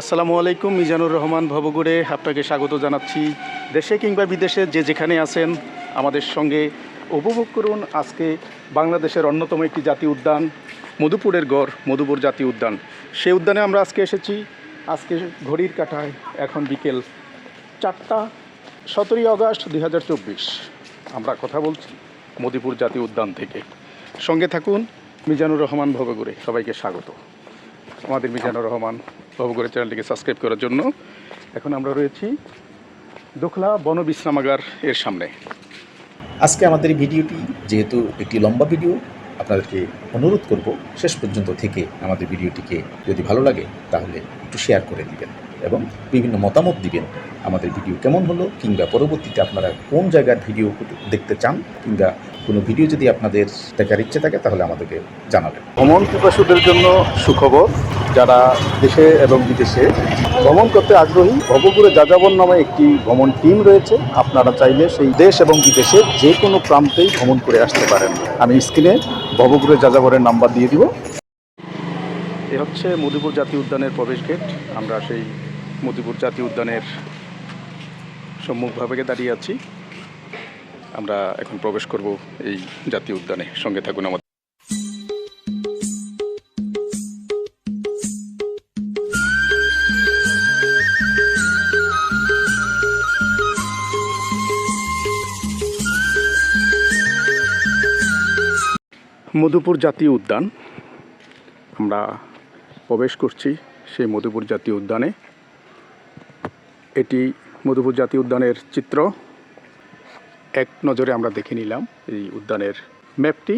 আসসালামু আলাইকুম, মিজানুর রহমান ভবগুড়ে আপনাকে স্বাগত জানাচ্ছি। দেশে কিংবা বিদেশে যে যেখানে আছেন, আমাদের সঙ্গে উপভোগ করুন আজকে বাংলাদেশের অন্যতম একটি জাতীয় উদ্যান, মধুপুরের গড়, মধুপুর জাতীয় উদ্যান। সেই উদ্যানে আমরা আজকে এসেছি। আজকে ঘড়ির কাঁটায় এখন বিকেল চারটা, সতেরোই আগস্ট দু হাজার চব্বিশ। আমরা কথা বলছি মধুপুর জাতীয় উদ্যান থেকে। সঙ্গে থাকুন মিজানুর রহমান ভবগুড়ে, সবাইকে স্বাগত। আমাদের মিজানুর রহমান ভবগড়ে চ্যানেলটিকে সাবস্ক্রাইব করার জন্য। এখন আমরা রয়েছি দোখলা বন বিশ্রামাগার এর সামনে। আজকে আমাদের এই ভিডিওটি যেহেতু একটি লম্বা ভিডিও, আপনাদেরকে অনুরোধ করব শেষ পর্যন্ত থেকে আমাদের ভিডিওটিকে যদি ভালো লাগে তাহলে একটু শেয়ার করে দিবেন এবং বিভিন্ন মতামত দিবেন আমাদের ভিডিও কেমন হলো কিংবা পরবর্তীতে আপনারা কোন জায়গার ভিডিও দেখতে চান কিংবা কোনো ভিডিও যদি আপনাদের দেখার ইচ্ছে থাকে, তাহলে আমাদেরকে জানাবেন। ভ্রমণ পিপাসুদের জন্য সুখবর, যারা দেশে এবং বিদেশে ভ্রমণ করতে আগ্রহী ভবগুড়ে যাযাবন নামে একটি ভ্রমণ টিম রয়েছে। আপনারা চাইলে সেই দেশ এবং বিদেশে যে কোনো প্রান্তেই ভ্রমণ করে আসতে পারেন। আমি স্ক্রিনে ভবগুড়ে যাযাবরের নাম্বার দিয়ে দিব। এ হচ্ছে মধুপুর জাতীয় উদ্যানের প্রবেশ গেট। আমরা সেই মধুপুর জাতীয় উদ্যানের সম্মুখভাবে দাঁড়িয়ে আছি। আমরা এখন প্রবেশ করব এই জাতীয় উদ্যানে। সঙ্গে থাকুন আমাদের। মধুপুর জাতীয় উদ্যান। আমরা প্রবেশ করছি সেই মধুপুর জাতীয় উদ্যানে। এটি মধুপুর জাতীয় উদ্যানের চিত্র। এক নজরে আমরা দেখে নিলাম এই উদ্যানের ম্যাপটি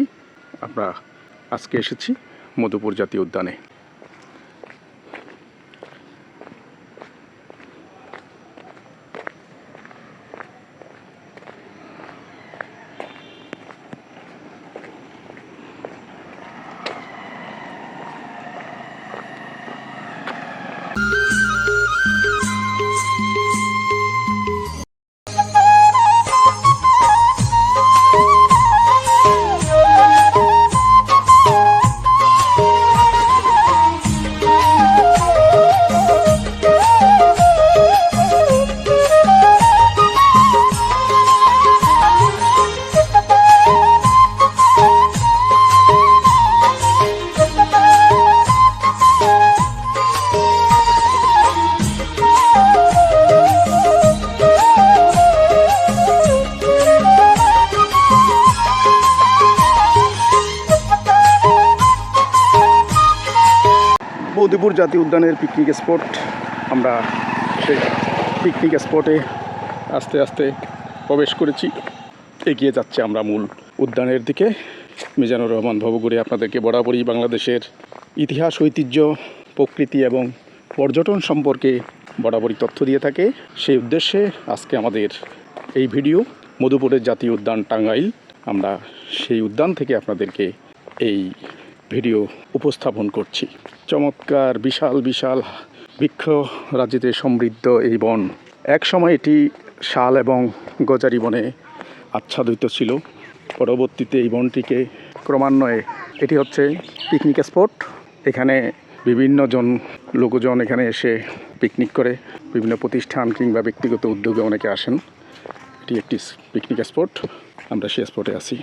আমরা আজকে এসেছি মধুপুর জাতীয় উদ্যানে। জাতীয় উদ্যানের পিকনিক স্পট আমরা সেই পিকনিক স্পটে আস্তে আস্তে প্রবেশ করেছি। এগিয়ে যাচ্ছে আমরা মূল উদ্যানের দিকে। মিজানুর রহমান ভবগুড়ি আপনাদেরকে বরাবরই বাংলাদেশের ইতিহাস, ঐতিহ্য, প্রকৃতি এবং পর্যটন সম্পর্কে বরাবরই তথ্য দিয়ে থাকে। সেই উদ্দেশ্যে আজকে আমাদের এই ভিডিও, মধুপুরের জাতীয় উদ্যান টাঙ্গাইল। আমরা সেই উদ্যান থেকে আপনাদেরকে এই ভিডিও উপস্থাপন করছি। চমৎকার, বিশাল বিশাল বৃক্ষ রাজ্যতে সমৃদ্ধ এই বন। এক সময় এটি শাল এবং গজারি বনে আচ্ছাদিত ছিল। পরবর্তীতে এই বনটিকে ক্রমান্বয়ে, এটি হচ্ছে পিকনিক স্পট এখানে বিভিন্ন জন লোকজন এখানে এসে পিকনিক করে। বিভিন্ন প্রতিষ্ঠান কিংবা ব্যক্তিগত উদ্যোগে অনেকে আসেন। এটি একটি পিকনিক স্পট আমরা সেই স্পটে আছি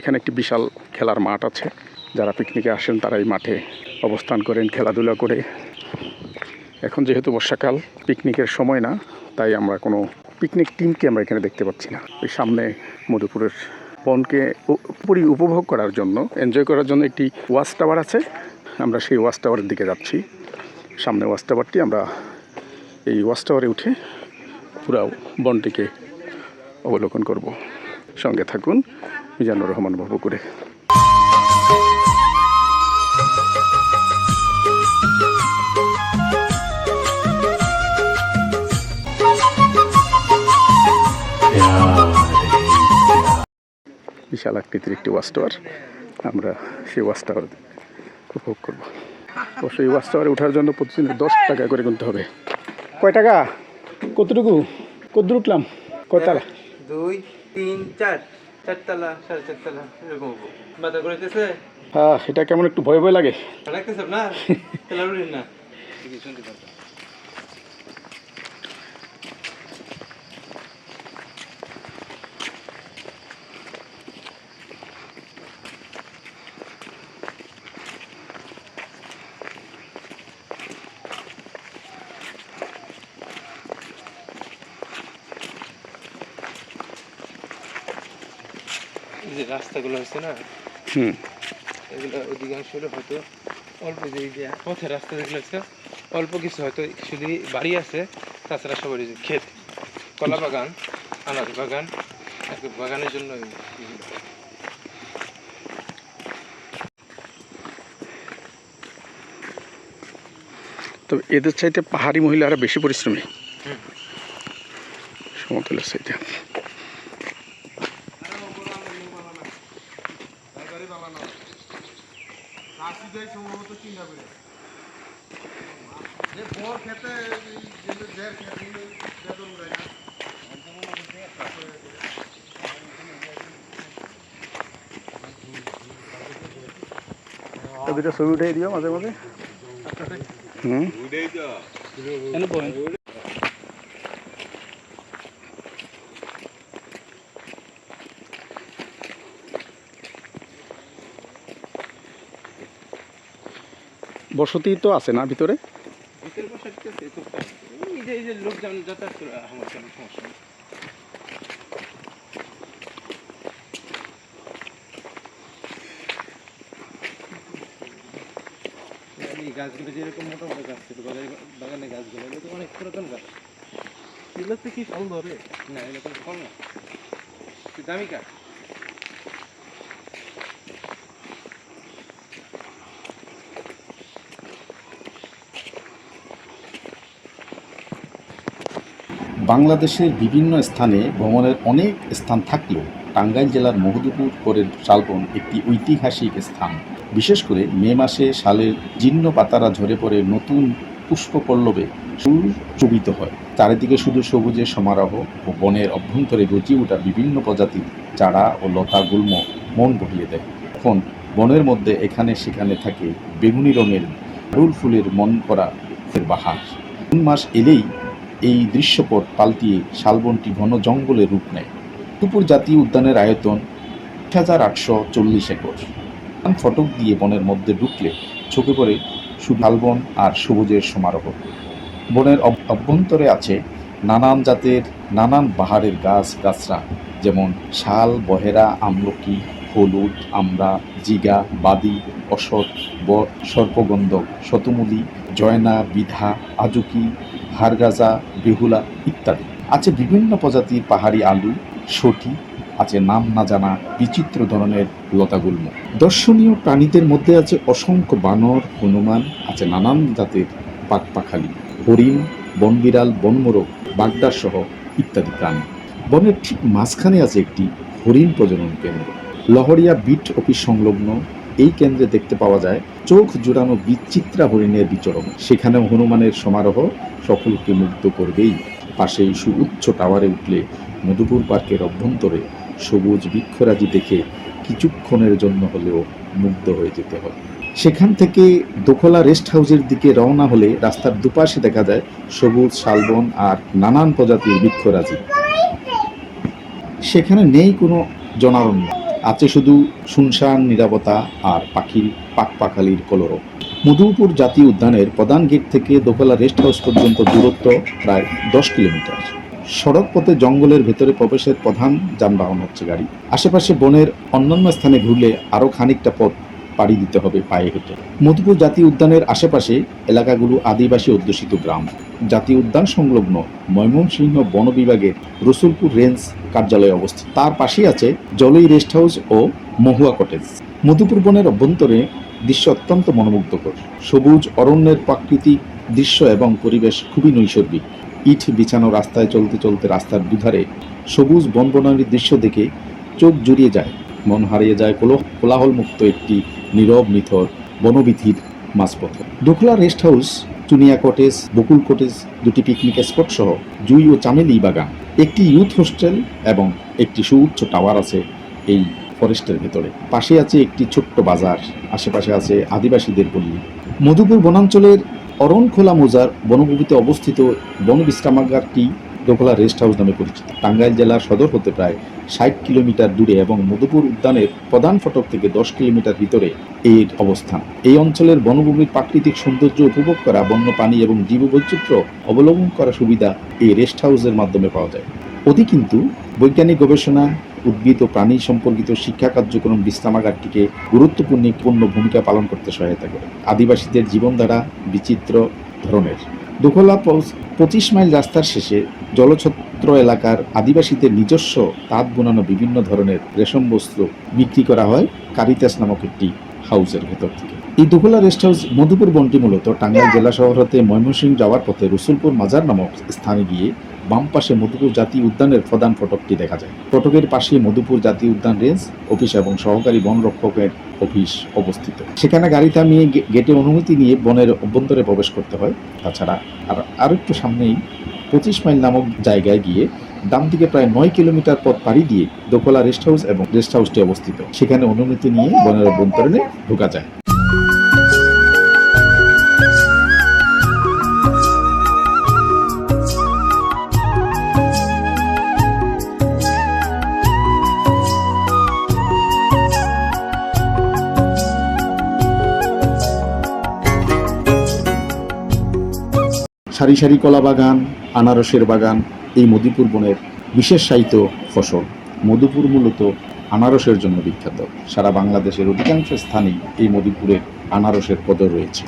এখানে একটি বিশাল খেলার মাঠ আছে। যারা পিকনিকে আসেন তারা এই মাঠে অবস্থান করেন, খেলাধুলা করে। এখন যেহেতু বর্ষাকাল, পিকনিকের সময় না, তাই আমরা কোনো পিকনিক টিমকে আমরা এখানে দেখতে পাচ্ছি না। এই সামনে মধুপুরের বনকে পুরি উপভোগ করার জন্য, এনজয় করার জন্য একটি ওয়াচ টাওয়ার আছে। আমরা সেই ওয়াচ টাওয়ারের দিকে যাচ্ছি। সামনে ওয়াচ টাওয়ারটি আমরা এই ওয়াচ টাওয়ারে উঠে পুরা বনটিকে অবলোকন করব। সঙ্গে থাকুন। মিজানুর রহমান বাবু করে। বিশাল আকৃতির একটি ওয়াচ টাওয়ার। আমরা সেই ওয়াচ টাওয়ার উপভোগ করব। অবশ্য এই ওয়াচ টাওয়ারে ওঠার জন্য প্রতিদিন দশ টাকা করে গুনতে হবে। কয় টাকা? কতটুকু? কতদূর উঠলাম? কয়তালা দুই, তিন, চার। চারতলা সাড়ে চারতলা এরকম হব। বাতা করেছে হ্যাঁ এটা কেমন একটু ভয় ভয় লাগে। লাগতেছে না। না শুনতে পারতো রাস্তাগুলো হচ্ছে না? হুম। এগুলো অধিকাংশ হয়তো অল্প যে পথের রাস্তা যেগুলো আছে অল্প কিছু হয়তো শুধু বাড়ি আছে তাছাড়া সবার এই যে ক্ষেত কলা বাগান আনার বাগান বাগানের জন্য তবে এদের চাইতে পাহাড়ি মহিলারা বেশি পরিশ্রমী। হুম। সমতলের চাইতে। দুটো ছবি উঠে দিও মাঝে মাঝে। হুম? বসতি তো আছে না ভিতরে? ভিতরে বসে যে লোকজন যাতায়াত করে, আমার কোনো সমস্যা নেই এই গাছগুলো যেরকম মোটা মোটা গাছ ছিল বাগানে- বাগানে গাছগুলো এগুলো তো অনেক পুরাতন গাছ। এগুলোতে কি ফল ধরে? না এগুলো কোনো ফল না। দামি কাঠ বাংলাদেশের বিভিন্ন স্থানে ভ্রমণের অনেক স্থান থাকলেও টাঙ্গাইল জেলার মহদুপুর পরের শালবন একটি ঐতিহাসিক স্থান। বিশেষ করে মে মাসে শালের জীর্ণ পাতারা ঝরে পড়ে নতুন পুষ্পপল্লবে চুবিত হয়। চারিদিকে শুধু সবুজের সমারোহ ও বনের অভ্যন্তরে গজিয়ে ওঠা বিভিন্ন প্রজাতির চারা ও লতা গুল্ম মন বহিয়ে দেয়। এখন বনের মধ্যে এখানে সেখানে থাকে বেগুনি রঙের ফুল ফুলের মন করা বাহার। জুন মাস এলেই এই দৃশ্যপট পাল্টিয়ে শালবনটি ঘন জঙ্গলে রূপ নেয়। দুপুর জাতীয় উদ্যানের আয়তন এক হাজার আটশো চল্লিশ একর। ফটক দিয়ে বনের মধ্যে ঢুকলে চোখে পড়ে শালবন আর সবুজের সমারোহ। বনের অভ্যন্তরে আছে নানান জাতের, নানান বাহারের গাছ গাছরা, যেমন শাল, বহেরা, আমলকি, হলুদ, আমড়া, জিগা, বাদি অশোক বট সর্পগন্ধক শতমূলি, জয়না, বিধা, আজুকি হারগাজা বেহুলা ইত্যাদি। আছে বিভিন্ন প্রজাতির পাহাড়ি আলু সটি আছে নাম না জানা বিচিত্র ধরনের লতাগুল্ম। দর্শনীয় প্রাণীদের মধ্যে আছে অসংখ্য বানর, হনুমান, আছে নানান জাতের পাকপাখালি হরিণ, বনবিড়াল, বনমোরগ বাগদার সহ ইত্যাদি প্রাণী। বনের ঠিক মাঝখানে আছে একটি হরিণ প্রজনন কেন্দ্র। লহরিয়া বিট অফিস সংলগ্ন, এই কেন্দ্রে দেখতে পাওয়া যায় চোখ জুড়ানো বিচিত্রা হরিণের বিচরণ। সেখানেও হনুমানের সমারোহ সকলকে মুগ্ধ করবেই। পাশে পাশেই সুউচ্চ টাওয়ারে উঠলে মধুপুর পার্কের অভ্যন্তরে সবুজ বৃক্ষরাজি দেখে কিছুক্ষণের জন্য হলেও মুগ্ধ হয়ে যেতে হয়। সেখান থেকে দোখলা রেস্ট হাউসের দিকে রওনা হলে রাস্তার দুপাশে দেখা যায় সবুজ শালবন আর নানান প্রজাতির বৃক্ষরাজি। সেখানে নেই কোনো জনারণ্য। আছে শুধু শুনশান, নিরাপত্তা আর পাখির পাকপাখালির কলরব মধুপুর জাতীয় উদ্যানের প্রধান গেট থেকে দোকলা রেস্ট হাউস পর্যন্ত দূরত্ব প্রায় দশ কিলোমিটার। সড়ক পথে জঙ্গলের ভেতরে প্রবেশের প্রধান যানবাহন হচ্ছে গাড়ি। আশেপাশে বনের অন্যান্য স্থানে ঘুরলে আরও খানিকটা পথ পাড়ি দিতে হবে পায়ে হেঁটে। মধুপুর জাতীয় উদ্যানের আশেপাশে এলাকাগুলো আদিবাসী অধ্যুষিত গ্রাম। জাতীয় উদ্যান সংলগ্ন ময়মনসিংহ বন বিভাগের রসুলপুর রেঞ্জ কার্যালয়ে অবস্থিত। তার পাশেই আছে জলই রেস্ট হাউস ও মহুয়া কটেজ। মধুপুর বনের অভ্যন্তরে দৃশ্য অত্যন্ত মনোমুগ্ধকর। সবুজ অরণ্যের প্রাকৃতিক দৃশ্য এবং পরিবেশ খুবই নৈসর্গিক। ইট বিছানো রাস্তায় চলতে চলতে রাস্তার দুধারে সবুজ বনবনানির দৃশ্য দেখে চোখ জুড়িয়ে যায়। মন হারিয়ে যায় কোলো কোলাহল মুক্ত একটি নীরব, নিথর বনবিধির মাঝপথে। Dokhla rest house, Chuniya cottage, Bakul cottage দুটি পিকনিক স্পট সহ জুই ও চামেলি বাগান। একটি ইউথ হোস্টেল এবং একটি সুউচ্চ টাওয়ার আছে এই ফরেস্টের ভেতরে। পাশে আছে একটি ছোট্ট বাজার, আশেপাশে আছে আদিবাসীদের পল্লী। মধুপুর বনাঞ্চলের অরণখোলা মৌজার বনভূমিতে অবস্থিত বন বিশ্রামাগারটি দোকলা রেস্ট হাউস নামে পরিচিত। টাঙ্গাইল জেলার সদর হতে প্রায় ষাট কিলোমিটার দূরে এবং মধুপুর উদ্যানের প্রধান ফটক থেকে দশ কিলোমিটার ভিতরে এর অবস্থান। এই অঞ্চলের বনভূমির প্রাকৃতিক সৌন্দর্য উপভোগ করা, বন্যপ্রাণী এবং জীববৈচিত্র্য অবলম্বন করা সুবিধা এই রেস্ট হাউসের মাধ্যমে পাওয়া যায়। অতি কিন্তু বৈজ্ঞানিক গবেষণা উদ্ভিদ ও প্রাণী সম্পর্কিত শিক্ষা কার্যক্রম বিশ্রামাগারটিকে গুরুত্বপূর্ণ পূর্ণ ভূমিকা পালন করতে সহায়তা করে। আদিবাসীদের জীবনধারা বিচিত্র ধরনের। পৌঁছ- পঁচিশ মাইল রাস্তার শেষে জলছত্র এলাকার আদিবাসীদের নিজস্ব তাঁত বোনানো বিভিন্ন ধরনের রেশম বস্ত্র বিক্রি করা হয় কারিতাস নামক একটি হাউসের ভেতর থেকে। এই দোকলা রেস্ট হাউস মধুপুর বনটি মূলত টাঙ্গাইল জেলা শহর হতে ময়মনসিংহ যাওয়ার পথে রসুলপুর মাজার নামক স্থানে গিয়ে বাম পাশে মধুপুর জাতীয় উদ্যানের প্রধান ফটকটি দেখা যায়। ফটকের পাশে মধুপুর জাতীয় উদ্যান রেঞ্জ অফিস এবং সহকারী বন রক্ষকের অফিস অবস্থিত। সেখানে গাড়ি থামিয়ে গেটে অনুমতি নিয়ে বনের অভ্যন্তরে প্রবেশ করতে হয়। তাছাড়া আর আর একটু সামনেই পঁচিশ মাইল নামক জায়গায় গিয়ে ডান দিকে প্রায় নয় কিলোমিটার পথ পাড়ি দিয়ে দোকলা রেস্ট হাউস এবং রেস্ট হাউসটি অবস্থিত। সেখানে অনুমতি নিয়ে বনের অভ্যন্তরে ঢোকা যায়। সারি সারি কলা বাগান, আনারসের বাগান, এই মধুপুর বনের বিশেষ সাহিত্য ফসল। মধুপুর মূলত আনারসের জন্য বিখ্যাত। সারা বাংলাদেশের অধিকাংশ স্থানেই এই মধুপুরের আনারসের কদর রয়েছে।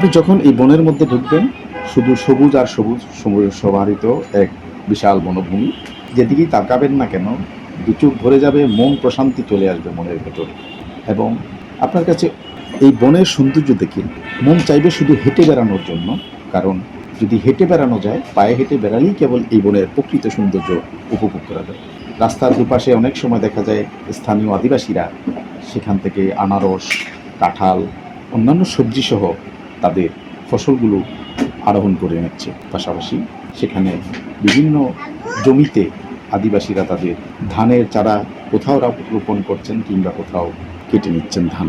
আপনি যখন এই বনের মধ্যে ঢুকবেন, শুধু সবুজ আর সবুজ সমাহিত এক বিশাল বনভূমি, যেদিকেই তাকাবেন না কেন, দু চোখ ভরে যাবে, মন প্রশান্তি চলে আসবে মনের ভেতরে। এবং আপনার কাছে এই বনের সৌন্দর্য দেখে মন চাইবে শুধু হেঁটে বেড়ানোর জন্য, কারণ যদি হেঁটে বেড়ানো যায়, পায়ে হেঁটে বেড়ালেই কেবল এই বনের প্রকৃত সৌন্দর্য উপভোগ করা যায়। রাস্তার দুপাশে অনেক সময় দেখা যায় স্থানীয় আদিবাসীরা সেখান থেকে আনারস, কাঁঠাল, অন্যান্য সবজি সহ তাদের ফসলগুলো আরোহণ করে নিচ্ছে। পাশাপাশি সেখানে বিভিন্ন জমিতে আদিবাসীরা তাদের ধানের চারা কোথাও রোপণ করছেন কিংবা কোথাও কেটে নিচ্ছেন ধান।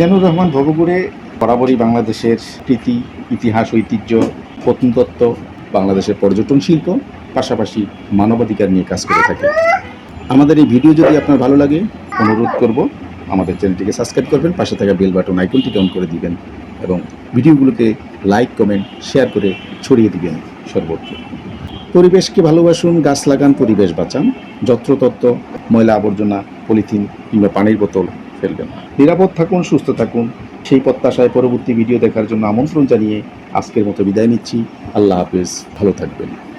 মিজানুর রহমান ভগপুরে বরাবরই বাংলাদেশের প্রীতি ইতিহাস, ঐতিহ্য প্রত্নতত্ত্ব বাংলাদেশের পর্যটন শিল্প, পাশাপাশি মানবাধিকার নিয়ে কাজ করে থাকে। আমাদের এই ভিডিও যদি আপনার ভালো লাগে, অনুরোধ করব আমাদের চ্যানেলটিকে সাবস্ক্রাইব করবেন, পাশে থাকা বেল বাটন আইকনটিকে অন করে দিবেন এবং ভিডিওগুলোকে লাইক, কমেন্ট, শেয়ার করে ছড়িয়ে দিবেন সর্বত্র। পরিবেশকে ভালোবাসুন, গাছ লাগান, পরিবেশ বাঁচান, যত্রতত্ত্ব, ময়লা আবর্জনা, পলিথিন কিংবা পানির বোতল ফেলবেন নিরাপদ থাকুন, সুস্থ থাকুন। সেই প্রত্যাশায় পরবর্তী ভিডিও দেখার জন্য আমন্ত্রণ জানিয়ে আজকের মতো বিদায় নিচ্ছি। আল্লাহ হাফেজ। ভালো থাকবেন।